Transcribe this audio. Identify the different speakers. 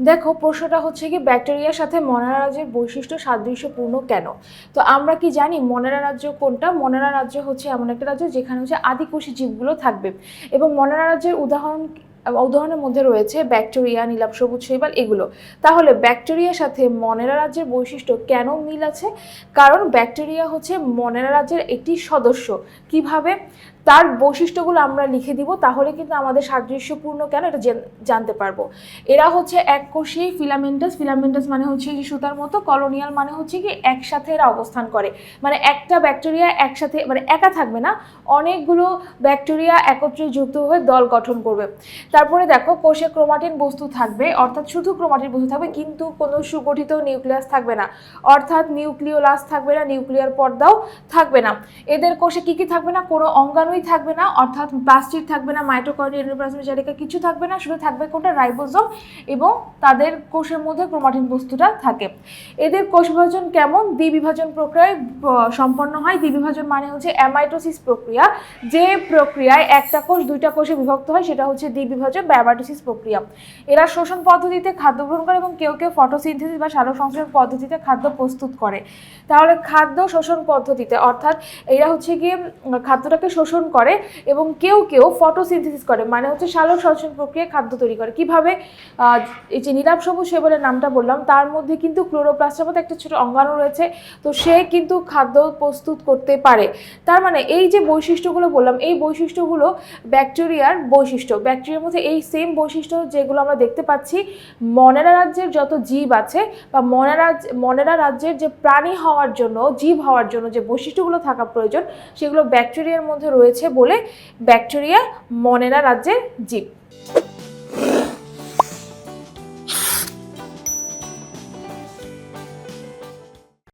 Speaker 1: দেখো, প্রশ্নটা হচ্ছে কি, ব্যাকটেরিয়ার সাথে মনেরা রাজ্যের বৈশিষ্ট্য সাদৃশ্যপূর্ণ কেন? তো আমরা কি জানি, মনেরা রাজ্য কোনটা? মনেরা রাজ্য হচ্ছে এমন একটা রাজ্য যেখানে হচ্ছে আদিকোষী জীবগুলো থাকবে। এবং মনেরা রাজ্যের উদাহরণ, উদাহরণের মধ্যে রয়েছে ব্যাকটেরিয়া, নীলাভ সবুজ শৈবাল এগুলো। তাহলে ব্যাকটেরিয়ার সাথে মনেরা রাজ্যের বৈশিষ্ট্য কেন মিল আছে? কারণ ব্যাকটেরিয়া হচ্ছে মনেরা রাজ্যের একটি সদস্য। কীভাবে? তার বৈশিষ্ট্যগুলো আমরা লিখে দিব, তাহলে কিন্তু আমাদের সাদৃশ্যপূর্ণ কেন এটা জানতে পারব। এরা হচ্ছে এককোষী ফিলামেন্টাস ফিলামেন্টাস মানে হচ্ছে যে সুতার মতো, কলোনিয়াল মানে হচ্ছে কি একসাথে এরা অবস্থান করে। মানে একটা ব্যাকটেরিয়া একসাথে মানে একা থাকবে না, অনেকগুলো ব্যাকটেরিয়া একত্রে যুক্ত হয়ে দল গঠন করবে। তারপরে দেখো, কোষে ক্রোমাটিন বস্তু থাকবে, অর্থাৎ শুধু ক্রোমাটিন বস্তু থাকবে, কিন্তু কোনো সুগঠিত নিউক্লিয়াস থাকবে না। অর্থাৎ নিউক্লিওলাস থাকবে না, নিউক্লিয়ার পর্দাও থাকবে না। এদের কোষে কি কি থাকবে না, কোনো অঙ্গাণুই থাকবে না, অর্থাৎ প্লাস্টিক থাকবে না মাইটোকন্ড্রিয়া এন্ডোপ্লাজমিক জালিকা কিছু থাকবে না, শুধু থাকবে কোনটা? রাইবোজোম এবং তাদের কোষের মধ্যে ক্রোমাটিন বস্তুটা থাকে। এদের কোষ বিভাজন কেমন? দ্বিবিভাজন প্রক্রিয়ায় সম্পন্ন হয়। দ্বিবিভাজন মানে হচ্ছে অ্যামাইটোসিস প্রক্রিয়া। যে প্রক্রিয়ায় একটা কোষ দুইটা কোষে বিভক্ত হয়, সেটা হচ্ছে দ্বিবিভাজন বা অ্যামাইটোসিস প্রক্রিয়া। এরা শোষণ পদ্ধতিতে খাদ্য গ্রহণ করে এবং কেউ কেউ ফটোসিনথেসিস বা সালোক সংশ্লেষণ পদ্ধতিতে খাদ্য প্রস্তুত করে। তাহলে খাদ্য শোষণ পদ্ধতিতে, অর্থাৎ এরা হচ্ছে গিয়ে খাদ্যটাকে শোষণ করে এবং কেউ কেউ ফটোসিনথেসিস করে মানে হচ্ছে সালোক সংশ্লেষণ প্রক্রিয়ায় খাদ্য তৈরি করে। কীভাবে? এই যে নীলাভ সবুজ সেবলের নামটা বললাম, তার মধ্যে কিন্তু ক্লোরোপ্লাস্টের মতো একটা ছোট অঙ্গাণু রয়েছে, তো সে কিন্তু খাদ্য প্রস্তুত করতে পারে। তার মানে এই যে বৈশিষ্ট্যগুলো বললাম, এই বৈশিষ্ট্যগুলো ব্যাকটেরিয়ার বৈশিষ্ট্য। ব্যাকটেরিয়ার মধ্যে এই সেম বৈশিষ্ট্য যেগুলো আমরা দেখতে পাচ্ছি, মনেরা রাজ্যের যত জীব আছে বা মনেরা মনেরা রাজ্যের যে প্রাণী হওয়ার জন্য, জীব হওয়ার জন্য যে বৈশিষ্ট্যগুলো থাকা প্রয়োজন, সেগুলো ব্যাকটেরিয়ার মধ্যে রয়েছে বলে ব্যাকটেরিয়া মনেরা রাজ্যের জীব।